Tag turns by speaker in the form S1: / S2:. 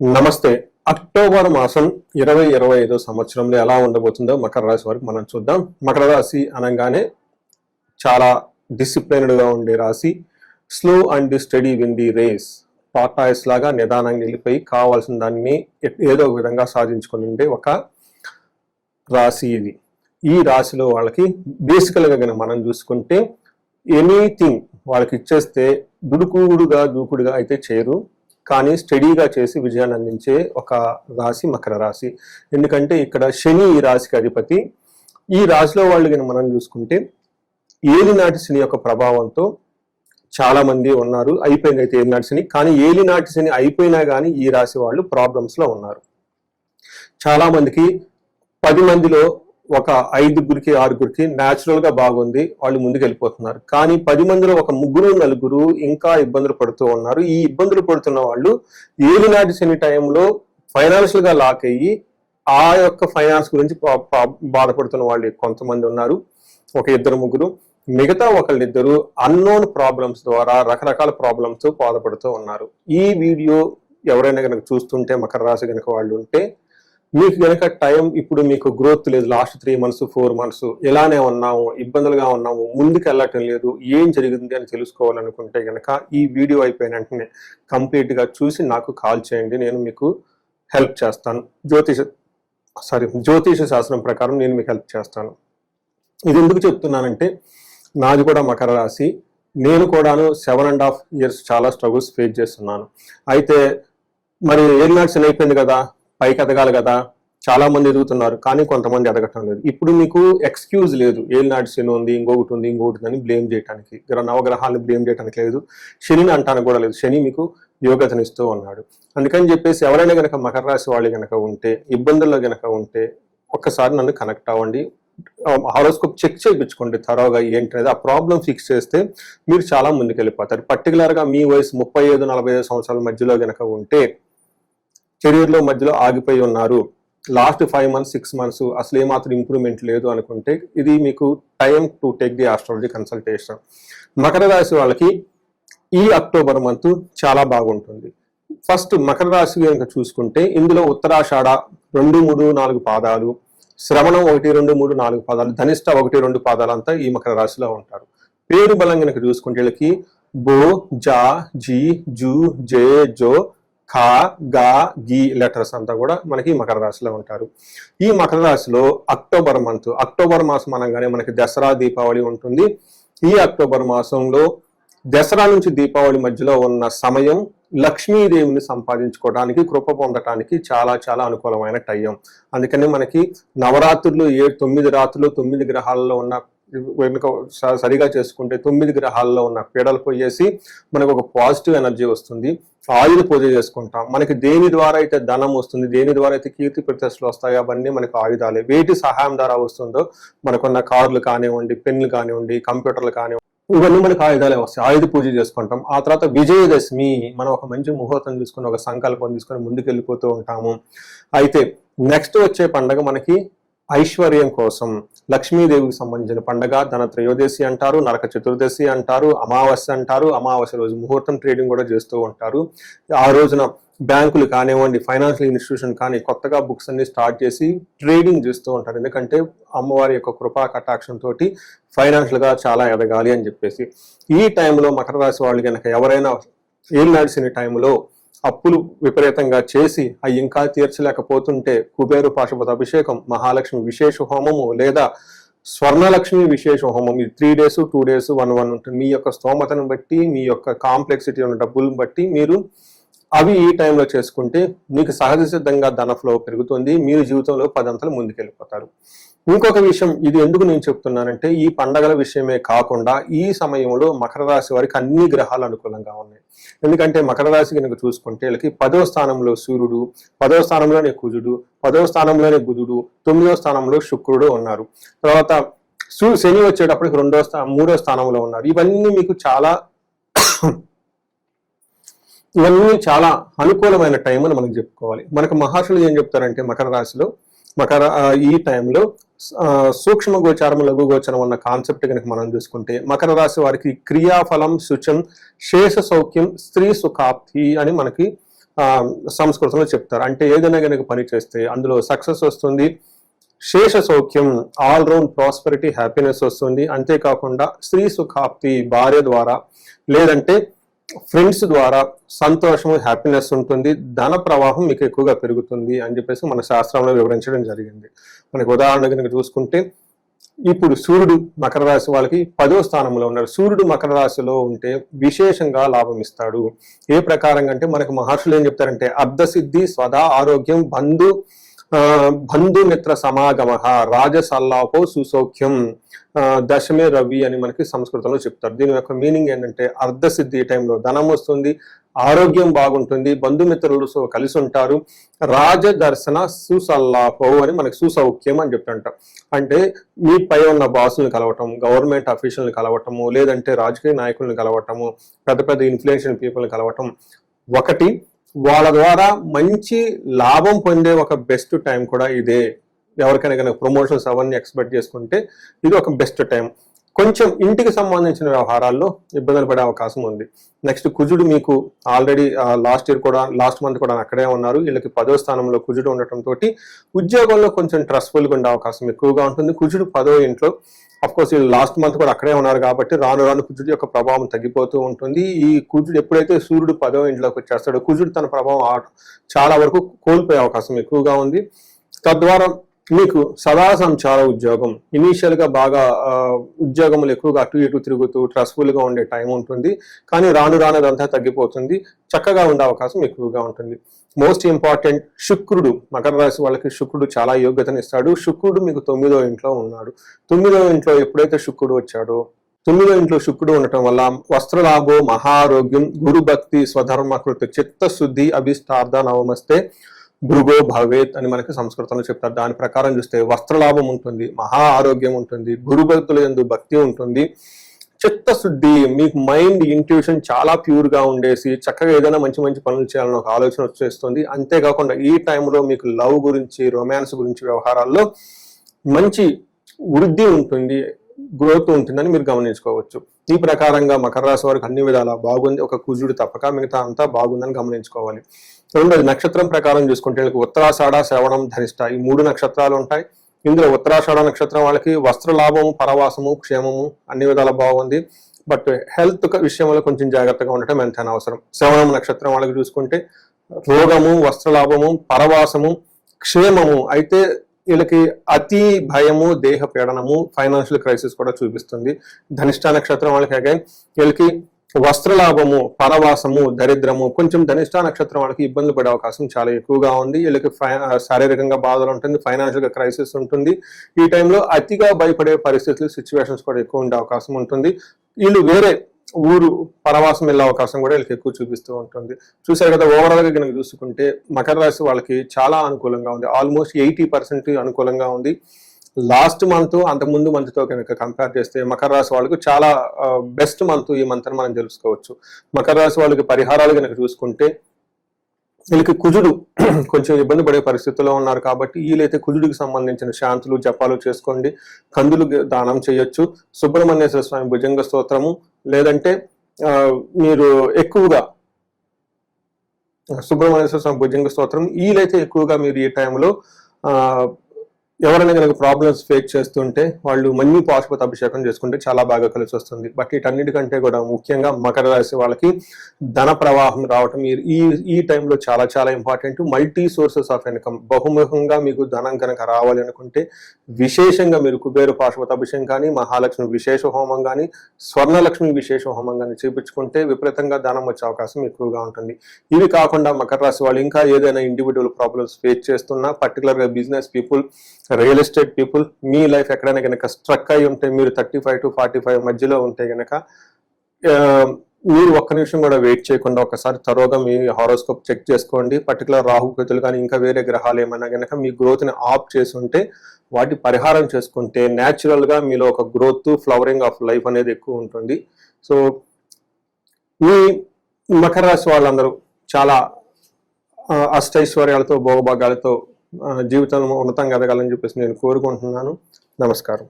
S1: నమస్తే. అక్టోబర్ మాసం ఇరవై ఇరవై ఐదో సంవత్సరంలో ఎలా ఉండబోతుందో మకర రాశి వరకు మనం చూద్దాం. మకర రాశి అనగానే చాలా డిసిప్లైన్డ్గా ఉండే రాశి. Slow and steady win the race tortoise లాగా నిదానంగా వెళ్ళిపోయి కావాల్సిన దాన్ని ఏదో ఒక విధంగా సాధించుకొని ఉండే ఒక రాశి ఇది. ఈ రాశిలో వాళ్ళకి బేసికల్గా కనుక మనం చూసుకుంటే ఎనీథింగ్ వాళ్ళకి ఇచ్చేస్తే దుడుకుడుగా దూకుడుగా అయితే చేయరు. కానీ స్టడీగా చేసి విజయాన్ని అందించే ఒక రాశి మకర రాశి. ఎందుకంటే ఇక్కడ శని ఈ రాశికి అధిపతి. ఈ రాశిలో వాళ్ళు కనుక మనం చూసుకుంటే ఏలినాటి శని యొక్క ప్రభావంతో చాలా మంది ఉన్నారు. అయిపోయింది అయితే ఏలినాటి శని. కానీ ఏలినాటి శని అయిపోయినా కానీ ఈ రాశి వాళ్ళు ప్రాబ్లమ్స్లో ఉన్నారు. చాలా మందికి పది మందిలో ఒక ఐదుగురికి ఆరుగురికి న్యాచురల్గా బాగుంది వాళ్ళు ముందుకు వెళ్ళిపోతున్నారు కానీ పది మందిలో ఒక ముగ్గురు నలుగురు ఇంకా ఇబ్బందులు పడుతూ ఉన్నారు. ఈ ఇబ్బందులు పడుతున్న వాళ్ళు ఏది నాటి శని టైంలో ఫైనాన్షియల్గా లాక్ అయ్యి ఆ యొక్క ఫైనాన్స్ గురించి పా- పా- బాధపడుతున్న వాళ్ళు కొంతమంది ఉన్నారు. ఒక ఇద్దరు ముగ్గురు. మిగతా ఒకళ్ళిద్దరు అన్నోన్ ప్రాబ్లమ్స్ ద్వారా రకరకాల ప్రాబ్లమ్స్ బాధపడుతూ ఉన్నారు. ఈ వీడియో ఎవరైనా కనుక చూస్తుంటే మకర రాశి కనుక వాళ్ళు ఉంటే మీకు కనుక టైం ఇప్పుడు మీకు గ్రోత్ లేదు last three months four months ఇలానే ఉన్నాము ఇబ్బందులుగా ఉన్నాము ముందుకు వెళ్ళటం లేదు ఏం జరిగింది అని తెలుసుకోవాలనుకుంటే కనుక ఈ వీడియో అయిపోయిన వెంటనే కంప్లీట్గా చూసి నాకు కాల్ చేయండి నేను మీకు హెల్ప్ చేస్తాను. జ్యోతిష సారీ జ్యోతిష శాస్త్రం ప్రకారం నేను మీకు హెల్ప్ చేస్తాను. ఇది ఎందుకు చెప్తున్నానంటే నాది కూడా మకర రాశి నేను కూడాను సెవెన్ అండ్ హాఫ్ ఇయర్స్ చాలా స్ట్రగుల్స్ ఫేస్ చేస్తున్నాను. అయితే మరి ఏలినాట్స్ అయిపోయింది కదా పైకి ఎదగాలి కదా. చాలా మంది ఎదుగుతున్నారు కానీ కొంతమంది ఎదగటం లేదు. ఇప్పుడు మీకు ఎక్స్క్యూజ్ లేదు. ఏలినాటి శని ఉంది ఇంకొకటి ఉంది ఇంకొకటి అని బ్లేమ్ చేయడానికి నవగ్రహాలను బ్లేమ్ చేయడానికి లేదు. శనిని అంటానికి కూడా లేదు. శని మీకు యోగతనిస్తూ ఉన్నాడు. అందుకని చెప్పేసి ఎవరైనా గనక మకర రాశి వాళ్ళు గనక ఉంటే ఇబ్బందుల్లో గనక ఉంటే ఒక్కసారి నన్ను కనెక్ట్ అవ్వండి. హారోస్కోప్ చెక్ చేయించుకోండి తరోగా ఏంటనేది. ఆ ప్రాబ్లం ఫిక్స్ చేస్తే మీరు చాలా ముందుకు వెళ్ళిపోతారు పర్టికులర్గా మీ వయసు ముప్పై ఐదు నలభై ఐదు సంవత్సరాల మధ్యలో గనక ఉంటే కెరీర్లో మధ్యలో ఆగిపోయి ఉన్నారు. Last five months six months అసలు ఏమాత్రం ఇంప్రూవ్మెంట్ లేదు అనుకుంటే ఇది మీకు time to take the astrology consultation. Makar రాశి వాళ్ళకి ఈ అక్టోబర్ మంత్ చాలా బాగుంటుంది. ఫస్ట్ మకర రాశి కనుక చూసుకుంటే ఇందులో ఉత్తరాషాఢ రెండు మూడు నాలుగు పాదాలు శ్రవణం ఒకటి రెండు మూడు నాలుగు పాదాలు ధనిష్ట ఒకటి రెండు పాదాలు అంతా ఈ మకర రాశిలో ఉంటారు. పేరు బలం కనుక చూసుకుంటే వీళ్ళకి బో జా జీ జూ జే జో ఖా గా గి లెటర్స్ అంతా కూడా మనకి మకర రాశిలో ఉంటారు. ఈ మకర రాశిలో అక్టోబర్ మంత్ అక్టోబర్ మాసం అనగానే మనకి దసరా దీపావళి ఉంటుంది. ఈ అక్టోబర్ మాసంలో దసరా నుంచి దీపావళి మధ్యలో ఉన్న సమయం లక్ష్మీదేవిని సంపాదించుకోవడానికి కృప పొందటానికి చాలా చాలా అనుకూలమైన టైం. అందుకని మనకి నవరాత్రులు ఏ తొమ్మిది రాత్రులు తొమ్మిది గ్రహాలలో ఉన్న వెనుక స- సరిగా చేసుకుంటే తొమ్మిది గ్రహాల్లో ఉన్న పీడలు పోయేసి మనకు ఒక పాజిటివ్ ఎనర్జీ వస్తుంది. ఆయుధ పూజ చేసుకుంటాం. మనకి దేని ద్వారా అయితే ధనం వస్తుంది దేని ద్వారా అయితే కీర్తి ప్రతిష్టలు వస్తాయో అవన్నీ మనకు ఆయుధాలే. వేటి సహాయం ద్వారా వస్తుందో మనకున్న కార్లు కానివ్వండి పెన్లు కానివ్వండి కంప్యూటర్లు కానివ్వండి ఇవన్నీ మనకు ఆయుధాలే వస్తాయి. ఆయుధ పూజ చేసుకుంటాం. ఆ తర్వాత విజయదశమి మనం ఒక మంచి ముహూర్తం తీసుకుని ఒక సంకల్పం తీసుకొని ముందుకు వెళ్ళిపోతూ ఉంటాము. అయితే నెక్స్ట్ వచ్చే పండగ మనకి ఐశ్వర్యం కోసం లక్ష్మీదేవికి సంబంధించిన పండగ ధన త్రయోదశి అంటారు నరక చతుర్దశి అంటారు అమావాస్య అంటారు అమావాస్య రోజు ముహూర్తం ట్రేడింగ్ కూడా చేస్తూ ఉంటారు. ఆ రోజున బ్యాంకులు కానివ్వండి ఫైనాన్షియల్ ఇన్స్టిట్యూషన్ కానీ కొత్తగా బుక్స్ అన్ని స్టార్ట్ చేసి ట్రేడింగ్ చేస్తూ ఉంటారు. ఎందుకంటే అమ్మవారి యొక్క కృపా కటాక్షంతో తోటి చాలా ఎదగాలి అని చెప్పేసి. ఈ టైంలో మకర రాశి వాళ్ళు కనుక ఎవరైనా ఏం నడిచిన టైంలో అప్పులు విపరీతంగా చేసి అవి ఇంకా తీర్చలేకపోతుంటే కుబేరు పాశుపత అభిషేకం మహాలక్ష్మి విశేష హోమము లేదా స్వర్ణలక్ష్మి విశేష హోమం. ఇది three days two days one one ఉంటుంది మీ యొక్క స్తోమతను బట్టి మీ యొక్క కాంప్లెక్సిటీ ఉన్న డబ్బులను బట్టి మీరు అవి ఈ టైంలో చేసుకుంటే మీకు సహజ సిద్ధంగా ధన ఫ్లో పెరుగుతుంది మీరు జీవితంలో పదంతలు ముందుకెళ్ళిపోతారు. ఇంకొక విషయం ఇది ఎందుకు నేను చెప్తున్నానంటే ఈ పండగల విషయమే కాకుండా ఈ సమయంలో మకర రాశి వారికి అన్ని గ్రహాలు అనుకూలంగా ఉన్నాయి. ఎందుకంటే మకర రాశి కనుక చూసుకుంటే వీళ్ళకి పదో స్థానంలో సూర్యుడు పదో స్థానంలోనే కుజుడు పదో స్థానంలోనే బుధుడు తొమ్మిదో స్థానంలో శుక్రుడు ఉన్నారు. తర్వాత శని వచ్చేటప్పటికి రెండో స్థా మూడో స్థానంలో ఉన్నారు. ఇవన్నీ మీకు చాలా ఇవన్నీ చాలా అనుకూలమైన టైం అని మనకు చెప్పుకోవాలి. మనకు మహర్షులు ఏం చెప్తారంటే మకర రాశిలో మకర ఈ టైంలో సూక్ష్మ గోచారం లఘు గోచరం అన్న కాన్సెప్ట్ కనుక మనం చూసుకుంటే మకర రాశి వారికి క్రియాఫలం శుచం శేష సౌఖ్యం స్త్రీ సుఖాప్తి అని మనకి సంస్కృతంలో చెప్తారు. అంటే ఏదైనా కనుక పని చేస్తే అందులో సక్సెస్ వస్తుంది. శేష సౌఖ్యం ఆల్ రౌండ్ ప్రాస్పరిటీ హ్యాపీనెస్ వస్తుంది. అంతేకాకుండా స్త్రీ సుఖాప్తి భార్య ద్వారా లేదంటే ఫ్రెండ్స్ ద్వారా సంతోషము హ్యాపీనెస్ ఉంటుంది ధన ప్రవాహం మీకు ఎక్కువగా పెరుగుతుంది అని చెప్పేసి మన శాస్త్రంలో వివరించడం జరిగింది. మనకు ఉదాహరణ కనుక చూసుకుంటే ఇప్పుడు సూర్యుడు మకర రాశి వాళ్ళకి పదో స్థానంలో ఉన్నాడు సూర్యుడు మకర రాశిలో ఉంటే విశేషంగా లాభం ఇస్తాడు. ఏ ప్రకారంగా అంటే మనకు మహర్షులు ఏం చెప్తారంటే అర్ధసిద్ధి స్వదా ఆరోగ్యం బంధు బంధుమిత్ర సమాగమ రాజసల్లాపో సుసౌఖ్యం. దశమే రవి అని మనకి సంస్కృతంలో చెప్తారు. దీని యొక్క మీనింగ్ ఏంటంటే అర్ధసిద్ధి టైంలో ధనం వస్తుంది ఆరోగ్యం బాగుంటుంది బంధుమిత్రులు సో కలిసి ఉంటారు. రాజదర్శన సుసల్లాపో అని మనకి సుసౌఖ్యం అని చెప్తుంటాం అంటే మీ పై ఉన్న బాసులను కలవటం గవర్నమెంట్ అఫీషియల్ని కలవటము లేదంటే రాజకీయ నాయకులను కలవటము పెద్ద పెద్ద ఇన్ఫ్లుయెన్షియల్ పీపుల్ని కలవటం. ఒకటి వాళ్ళ ద్వారా మంచి లాభం పొందే ఒక బెస్ట్ టైం కూడా ఇదే. ఎవరికైనా కనుక ప్రమోషన్స్ అవన్నీ ఎక్స్పెక్ట్ చేసుకుంటే ఇది ఒక బెస్ట్ టైం కొంచెం ఇంటికి సంబంధించిన వ్యవహారాల్లో ఇబ్బందులు పడే అవకాశం ఉంది. నెక్స్ట్ కుజుడు మీకు ఆల్రెడీ లాస్ట్ ఇయర్ కూడా లాస్ట్ మంత్ కూడా అక్కడే ఉన్నారు. వీళ్ళకి పదో స్థానంలో కుజుడు ఉండటంతో ఉద్యోగంలో కొంచెం ట్రస్ఫుల్గా ఉండే అవకాశం ఎక్కువగా ఉంటుంది. కుజుడు పదో ఇంట్లో అఫ్ కోర్స్ వీళ్ళు లాస్ట్ మంత్ కూడా అక్కడే ఉన్నారు కాబట్టి రాను రాను కుజుడు యొక్క ప్రభావం తగ్గిపోతూ ఉంటుంది. ఈ కుజుడు ఎప్పుడైతే సూర్యుడు పదో ఇంట్లోకి వచ్చేస్తాడో కుజుడు తన ప్రభావం చాలా వరకు కోల్పోయే అవకాశం ఎక్కువగా ఉంది. తద్వారా మీకు సదా సంచార ఉద్యోగం. ఇనీషియల్గా బాగా ఉద్యోగములు ఎక్కువగా అటు ఇటు తిరుగుతూ స్ట్రెస్ఫుల్గా ఉండే టైం ఉంటుంది. కానీ రాను రానదంతా తగ్గిపోతుంది. చక్కగా ఉండే అవకాశం ఎక్కువగా ఉంటుంది. మోస్ట్ ఇంపార్టెంట్ శుక్రుడు మకర రాశి వాళ్ళకి శుక్రుడు చాలా యోగ్యతను ఇస్తాడు శుక్రుడు మీకు తొమ్మిదో ఇంట్లో ఉన్నాడు. తొమ్మిదో ఇంట్లో ఎప్పుడైతే శుక్రుడు వచ్చాడో తొమ్మిదో ఇంట్లో శుక్రుడు ఉండటం వల్ల వస్త్రలాభో మహారోగ్యం గురుభక్తి స్వధర్మకృత చిత్తశుద్ధి అభిష్టార్థ నవమస్తే భృగో భవేత్ అని మనకి సంస్కృతంలో చెప్తారు. దాని ప్రకారం చూస్తే వస్త్రలాభం ఉంటుంది మహా ఆరోగ్యం ఉంటుంది గురు భక్తుల యందు భక్తి ఉంటుంది. చిత్తశుద్ధి మీకు మైండ్ ఇంట్యూషన్ చాలా ప్యూర్గా ఉండేసి చక్కగా ఏదైనా మంచి మంచి పనులు చేయాలని ఒక ఆలోచన వచ్చేస్తుంది. అంతేకాకుండా ఈ టైంలో మీకు లవ్ గురించి రొమాన్స్ గురించి వ్యవహారాల్లో మంచి వృద్ధి ఉంటుంది. గ్రోత్ ఉంటుందని మీరు గమనించుకోవచ్చు. ఈ ప్రకారంగా మకర రాశి వారికి అన్ని విధాలా బాగుంది. ఒక కుజుడు తప్పక మిగతా అంతా బాగుందని గమనించుకోవాలి. రెండోది నక్షత్రం ప్రకారం చూసుకుంటే వీళ్ళకి ఉత్తరాషాఢ శ్రవణం ధరిష్ట ఈ మూడు నక్షత్రాలు ఉంటాయి. ఇందులో ఉత్తరాషాఢ నక్షత్రం వాళ్ళకి వస్త్ర లాభము పరవాసము క్షేమము అన్ని విధాలా బాగుంది. బట్ హెల్త్ విషయంలో కొంచెం జాగ్రత్తగా ఉండటం ఎంతైనా అవసరం. శ్రవణం నక్షత్రం వాళ్ళకి చూసుకుంటే రోగము వస్త్రలాభము పరవాసము క్షేమము అయితే వీళ్ళకి అతి భయము దేహ పీడనము ఫైనాన్షియల్ క్రైసిస్ కూడా చూపిస్తుంది. ధనిష్ట నక్షత్రం వాళ్ళకి అగైన్ వీళ్ళకి వస్త్రలాభము పరవాసము దరిద్రము కొంచెం ధనిష్ట నక్షత్రం వాళ్ళకి ఇబ్బందులు పడే అవకాశం చాలా ఎక్కువగా ఉంది. వీళ్ళకి ఫై- శారీరకంగా బాధలు ఉంటుంది ఫైనాన్షియల్గా క్రైసిస్ ఉంటుంది. ఈ టైంలో అతిగా భయపడే పరిస్థితులు సిచ్యువేషన్స్ కూడా ఎక్కువ ఉండే అవకాశం ఉంటుంది. వీళ్ళు వేరే ఊరు పరవాసం వెళ్ళే అవకాశం కూడా వీళ్ళకి ఎక్కువ చూపిస్తూ ఉంటుంది. చూసారు కదా ఓవరాల్గా కనుక చూసుకుంటే మకర రాశి వాళ్ళకి చాలా అనుకూలంగా ఉంది. ఆల్మోస్ట్ ఎయిటీ పర్సెంట్ అనుకూలంగా ఉంది. లాస్ట్ మంత్ అంతకుముందు మంత్తో కనుక కంపేర్ చేస్తే మకర రాశి వాళ్ళకు చాలా బెస్ట్ మంత్ ఈ మంత్ అని మనం తెలుసుకోవచ్చు. మకర రాశి వాళ్ళకి పరిహారాలు కనుక చూసుకుంటే వీళ్ళకి కుజుడు కొంచెం ఇబ్బంది పడే పరిస్థితుల్లో ఉన్నారు కాబట్టి వీళ్ళైతే కుజుడికి సంబంధించిన శాంతులు జపాలు చేసుకోండి. కందులు దానం చేయొచ్చు. సుబ్రహ్మణ్యేశ్వర స్వామి భుజంగ స్తోత్రము లేదంటే మీరు ఎక్కువగా సుబ్రహ్మణ్యేశ్వర స్వామి భుజంగ స్తోత్రం వీలైతే ఎక్కువగా మీరు ఈ టైంలో ఎవరైనా కనుక ప్రాబ్లమ్స్ ఫేస్ చేస్తుంటే వాళ్ళు మన్ని పాశుపతి అభిషేకం చేసుకుంటే చాలా బాగా కలిసి వస్తుంది. బట్ వీటన్నిటికంటే కూడా ముఖ్యంగా మకర రాశి వాళ్ళకి ధన ప్రవాహం రావటం ఈ ఈ టైంలో చాలా చాలా important multi sources of income బహుముఖంగా మీకు ధనం కనుక రావాలి అనుకుంటే విశేషంగా మీరు కుబేరు పాశుపతి అభిషేకం కానీ మహాలక్ష్మి విశేష హోమం కానీ స్వర్ణలక్ష్మి విశేష హోమం కానీ చేపించుకుంటే విపరీతంగా ధనం వచ్చే అవకాశం ఎక్కువగా ఉంటుంది. ఇవి కాకుండా మకర రాశి వాళ్ళు ఇంకా ఏదైనా ఇండివిజువల్ ప్రాబ్లమ్స్ ఫేస్ చేస్తున్నా పర్టికులర్గా business people real estate people మీ లైఫ్ ఎక్కడైనా కనుక స్ట్రక్ అయి ఉంటే మీరు thirty five to forty five మధ్యలో ఉంటే కనుక మీరు ఒక్క నిమిషం కూడా వెయిట్ చేయకుండా ఒకసారి తరోగా మీ హారోస్కోప్ చెక్ చేసుకోండి. పర్టికులర్ రాహుకేతులు కానీ ఇంకా వేరే గ్రహాలు ఏమైనా కనుక మీ గ్రోత్ని ఆప్ ఆఫ్ చేసి ఉంటే వాటి పరిహారం చేసుకుంటే న్యాచురల్గా మీలో ఒక గ్రోత్ ఫ్లవరింగ్ ఆఫ్ లైఫ్ అనేది ఎక్కువ ఉంటుంది. సో ఈ మకర రాశి వాళ్ళందరూ చాలా ఆ, అష్టైశ్వర్యాలతో భోగభాగాలతో జీవితంలో ఉన్నతంగా ఎదగాలని చెప్పేసి నేను కోరుకుంటున్నాను. నమస్కారం.